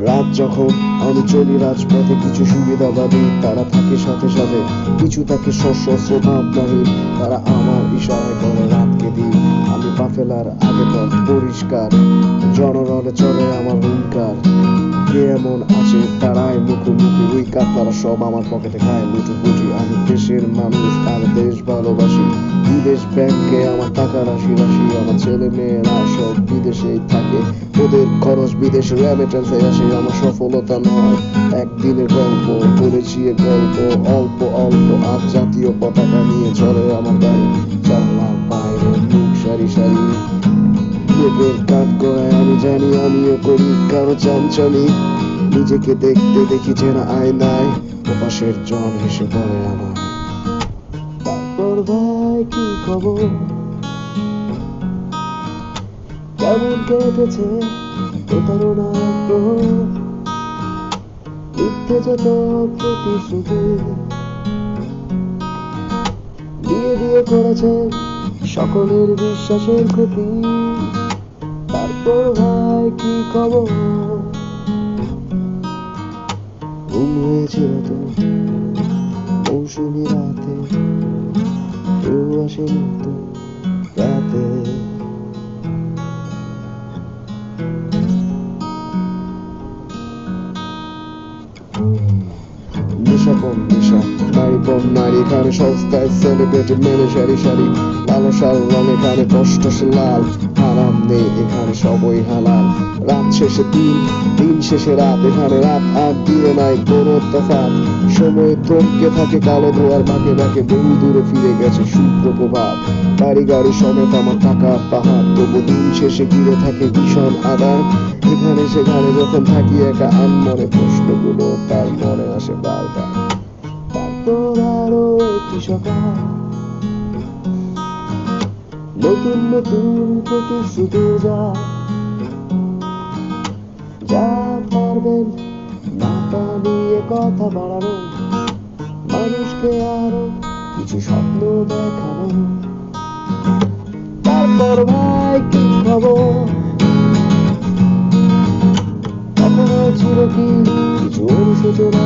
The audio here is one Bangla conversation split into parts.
রাত যখন আমি চলি রাজপথে, কিছু সুবিধাবাদী তারা থাকে সাথে সাথে, কিছু থাকে সশস্ত্র ভাবনাহীন তারা আমার ইশারায় করে রাতকে দিই আমি পাফেলার আগে পথ পরিষ্কার জনরণে চলে আমার হুঙ্কার। কে এমন আছে, তারাই মুখোমুখি ওই কাপ সব আমার পকেটে খায়। লুটুপুটি আমি দেশের মানুষ আর দেশ ভালোবাসি। বিদেশ ব্যাংকে আমার টাকা রাশি রাশি আমার ছেলে মেয়েরা সব বিদেশেই থাকে। ওদের খরচ বিদেশে রেমিটেন্সে আসে, আমার সফলতা নয়। একদিনের গল্প এ গল্প অল্প অল্প আর জাতীয় পতাকা নিয়ে চলে আমার গাড়ি জানলার বাইরে মুখ সারি সারি কাঠ গড়ায় আমি জানি, আমিও করি কারও চামচামি নিজেকে দেখতে দেখি চেনা আয়নায় ওপাশের জন হেসে বলে আমার তারপর ভাই, কি খবর? কেমন কেটেছে? প্রতারণার প্রহর মিথ্যে যত প্রতিশ্রুতি দিয়ে দিয়ে করেছে সকলের বিশ্বাসের ক্ষতি। তারপর ভাই কি খবর? ঘুম হয়েছিল তো। মৌসুমি রাতে কেউ আসেনি তো রাতে। নেশা কম নেশা নারী কম নারী এখানে সস্তায় সেলিব্রিটি মেনে সারি সারি এখানে কষ্ট সে লাল হারাম নেই, এখানে সবই হালাল। রাত শেষে দিন দিন শেষে রাত, এখানে রাত আর দিনে নাই কোনো তফাৎ সময় থমকে থাকে কালো ধোয়ার বাঁকে বাঁকে, বহু দূরে ফিরে গেছে শুভ্র প্রভাত। গাড়ি গাড়ি সমেত আমার টাকা পাহাড়, তবু দিন শেষে ঘিরে থাকে ভীষণ আদার এখানে সেখানে যখন থাকি একা আনমনে প্রশ্নগুলো তার মনে আসে বারবার। তারপর আরও একটি সকাল। নতুন নতুন প্রতিশ্রুতি যা। যা পারবেন তা নিয়ে কথা বাড়ানো। মানুষকে আরও কিছু স্বপ্ন দেখানো। তারপর ভাই কি খবর কখনো ছিল কি কিছু অনুশোচনা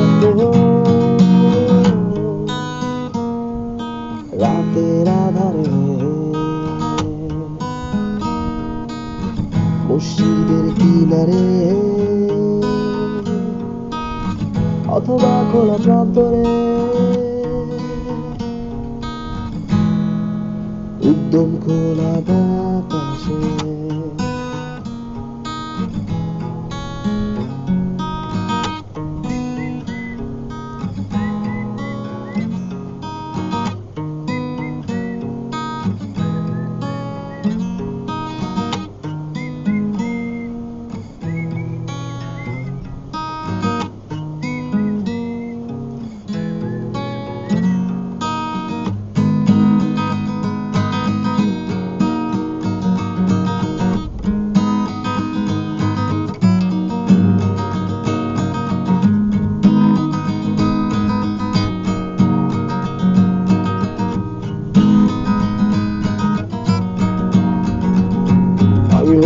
মসজিদের কিনারে। অথবা খোলা প্রান্তরে। উদ্যম খোলা বাতাসে।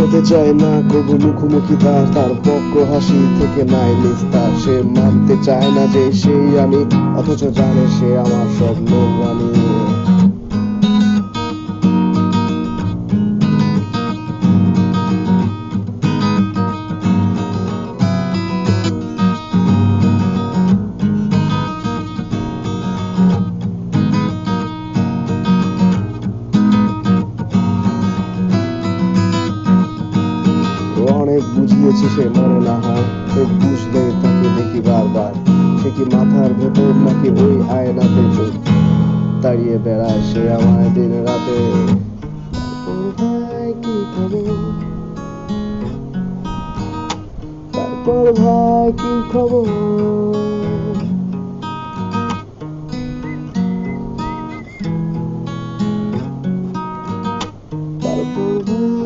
হতে চায় না, কবু মুখোমুখি তার তার বক্র হাসি থেকে নাই নিস্তার। সে মানতে চায় না যে সেই আমি, অথচ জানে সে আমার সব নোংরামি অনেক সে, মনে না হয় সে বুঝলে তাকে দেখি বারবার। সে কি মাথার ভেতর নাকি ওই আয়নাতে চোখ দাঁড়িয়ে বেড়ায় সে আমায় দিন রাতে? কি খবর? তারপর ভাই কি খবর? তারপর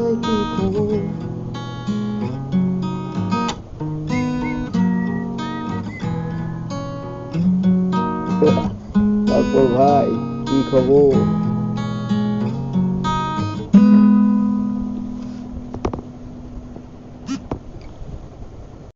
তারপর ভাই কি খবর?